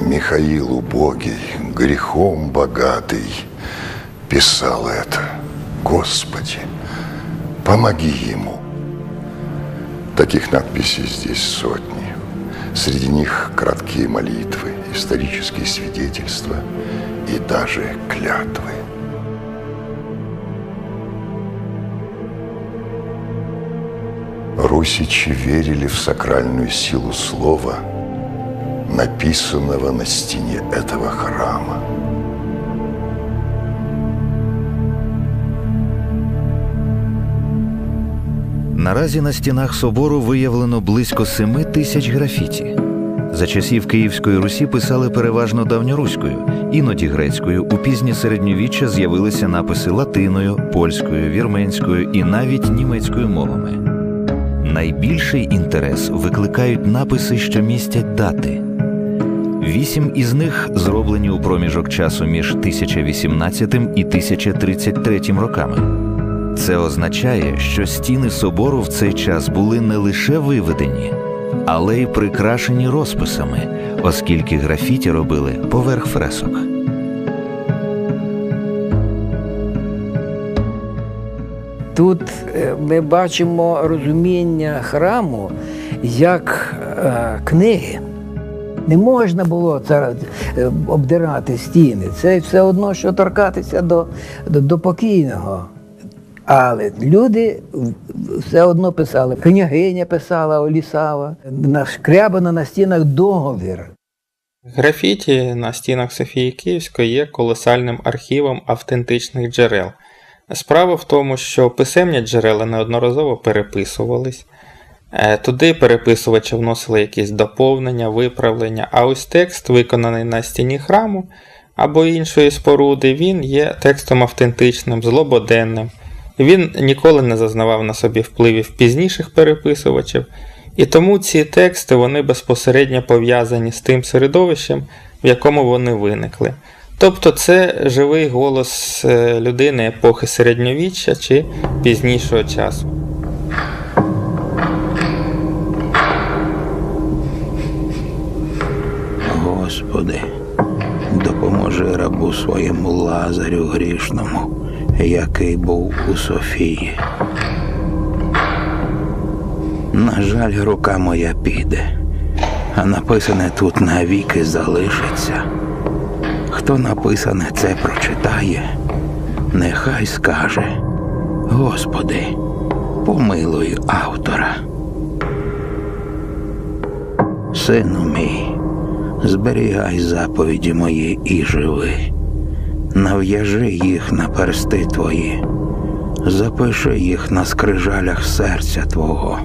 Михаил убогий, грехом богатый, писал это. Господи, помоги ему. Таких надписей здесь сотни. Среди них краткие молитвы, исторические свидетельства и даже клятвы. Русичи верили в сакральную силу слова, написанного на стене этого храма. Наразі на стінах собору виявлено близько семи тисяч графіті. За часів Київської Русі писали переважно давньоруською, іноді грецькою. У пізнє середньовіччя з'явилися написи латиною, польською, вірменською і навіть німецькою мовами. Найбільший інтерес викликають написи, що містять дати. Вісім із них зроблені у проміжок часу між 1018 і 1033 роками. Це означає, що стіни собору в цей час були не лише виведені, але й прикрашені розписами, оскільки графіті робили поверх фресок. Тут е, ми бачимо розуміння храму як е, книги. Не можна було е, обдирати стіни. Це все одно, що торкатися до, до, до покійного. Але люди все одно писали. Княгиня писала Олісава, нашкрябано на стінах договір. Графіті на стінах Софії Київської є колосальним архівом автентичних джерел. Справа в тому, що писемні джерела неодноразово переписувались. Е, Туди переписувачі вносили якісь доповнення, виправлення, а ось текст, виконаний на стіні храму або іншої споруди, він є текстом автентичним, злободенним. Він ніколи не зазнавав на собі впливів пізніших переписувачів, і тому ці тексти вони безпосередньо пов'язані з тим середовищем, в якому вони виникли. Тобто це живий голос е, людини епохи середньовіччя чи пізнішого часу. Господи, допоможи рабу своєму лазарю грішному, який був у Софії. На жаль, рука моя піде, а написане тут навіки залишиться. Хто написане це прочитає, нехай скаже: Господи, помилуй автора. Сину мій, зберігай заповіді мої і живи, нав'яжи їх на персти твої, запиши їх на скрижалях серця Твого.